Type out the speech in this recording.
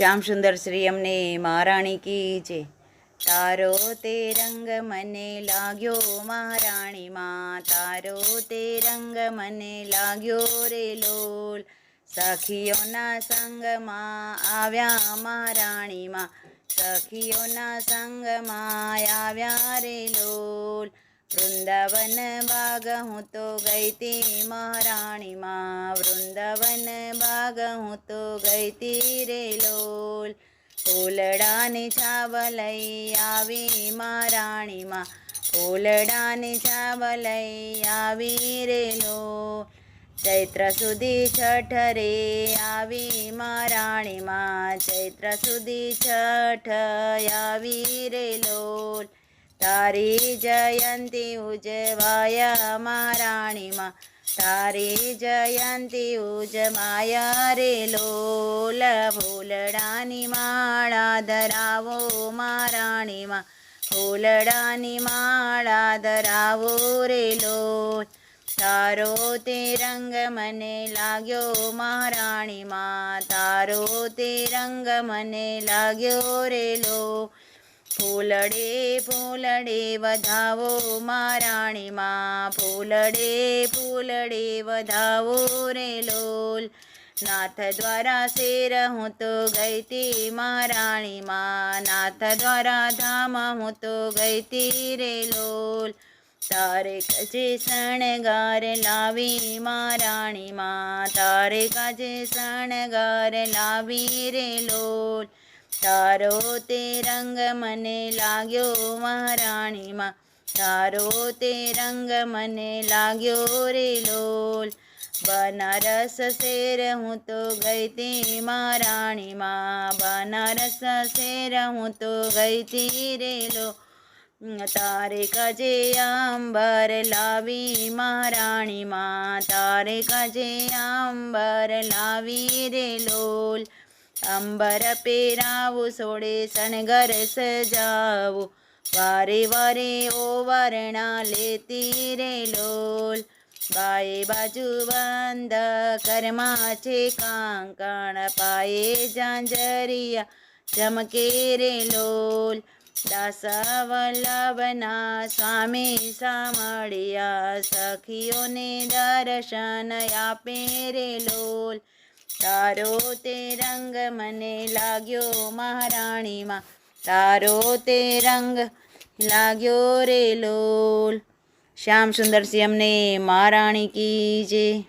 શ્યામ સુંદર શ્રી અમને મહારાણી કી છે તારો તે રંગ મને લાગ્યો મહારાણીમાં તારો તે રંગ મને લાગ્યો રે લોલ સખીઓના સંગમાં આવ્યા મહારાણીમાં સખીઓના સંગમાં આવ્યા રે લોલ વૃંદાવન બાગ હું તો ગઈ તી મહારાણીમાં વૃંદાવન બાગ હું તો ગઈ તી રે લોલ. ફૂલડાની છાવ લઈ આવી મહારાણીમાં ફૂલડાની છાવ લઈ આવી રે લોલ. ચૈત્ર સુધી છઠ રે આવી મહારાણીમાં ચૈત્ર સુધી છઠ આવી રે લોલ. તારી જયંતિ ઉજવાય મહારાણીમાં. તારી જયંતિ ઉજવાય રે લોલ ફૂલડાની માળા ધરાવો મહારાણીમાં. ફૂલડાની માળા ધરાવો રે લોલ. તારો તે રંગ મને લાગ્યો મહારાણીમાં. તારો તે રંગ મને લાગ્યો રે લો ફૂલડે ફૂલડે વધાવો મારાણીમાં ફૂલડે ફૂલડે વધાવો રે લોલ. નાથ દ્વારા શેર હું તો ગઈ તી મહારાણીમાં. નાથ દ્વારા ધામ હું તો ગઈ તી રે લોલ. તારે કજે શણગાર લાવી મહારાણીમાં. તારે કાજે શણગાર લાવી રે લોલ. તારો તે રંગ મને લાગ્યો મહારાણીમાં. તારો તે રંગ મને લાગ્યો રે લોલ. બનારસ શેર હું તો ગઈ તી મહારાણીમાં. બનારસ શેર હું તો ગઈ તી રે લો. તારે કજે આંબર લાવી મહારાણીમાં. તારે કજે આંબર લાવી રે લોલ. અંબર પેરાવું સોડે શણગર સજાવું. વારે વારે ઓ વર્ણા લેતી રે લોલ. બાએ બાજુ બંધ કરમાં છે કાંકણ પાએ જાંજરિયા ચમકે રે લોલ. દાસા વલ્લભના સ્વામી સામળિયા સખીઓને દર્શન આપે રે લોલ. તારો તે રંગ મને લાગ્યો મહારાણીમાં. તારો તે રંગ લાગ્યો રે લોલ. શ્યામ સુંદર સિંહ અમને મહારાણી કી જય